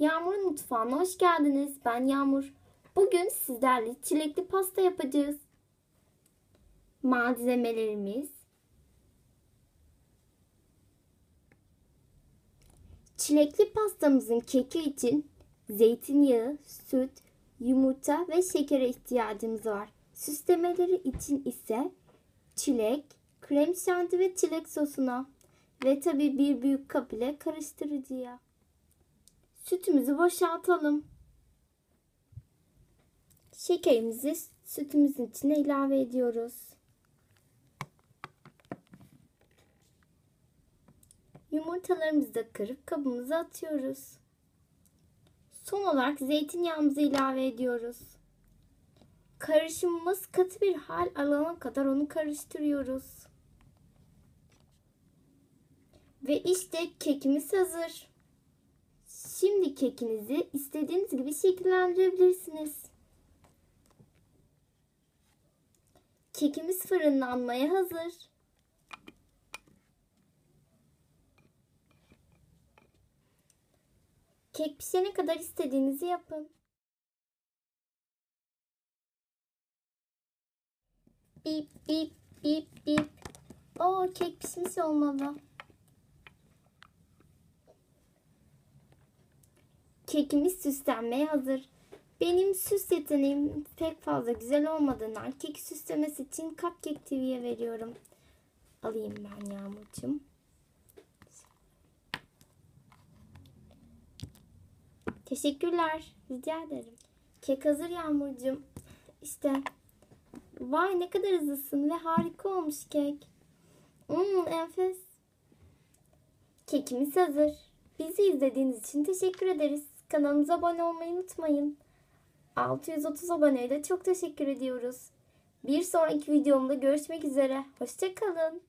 Yağmur'un mutfağına hoş geldiniz. Ben Yağmur. Bugün sizlerle çilekli pasta yapacağız. Malzemelerimiz Çilekli pastamızın keki için zeytinyağı, süt, yumurta ve şekere ihtiyacımız var. Süslemeleri için ise çilek, krem şanti ve çilek sosuna ve tabii bir büyük kap ile karıştırıcıya. Sütümüzü boşaltalım. Şekerimizi sütümüzün içine ilave ediyoruz. Yumurtalarımızı da kırıp kabımıza atıyoruz. Son olarak zeytinyağımızı ilave ediyoruz. Karışımımız katı bir hal alana kadar onu karıştırıyoruz. Ve işte kekimiz hazır. Kekinizi istediğiniz gibi şekillendirebilirsiniz. Kekimiz fırınlanmaya hazır. Kek pişene kadar istediğinizi yapın. Bip bip bip bip. Oo kek pişmiş olmalı. Kekimiz süslenmeye hazır. Benim süs yeteneğim pek fazla güzel olmadığından kek süslemesi için Cupcake TV'ye veriyorum. Alayım ben Yağmurcuğum. Teşekkürler. Rica ederim. Kek hazır Yağmurcuğum. İşte. Vay ne kadar hızlısın ve harika olmuş kek. Mmm enfes. Kekimiz hazır. Bizi izlediğiniz için teşekkür ederiz. Kanalımıza abone olmayı unutmayın. 630 aboneyle çok teşekkür ediyoruz. Bir sonraki videomda görüşmek üzere. Hoşçakalın.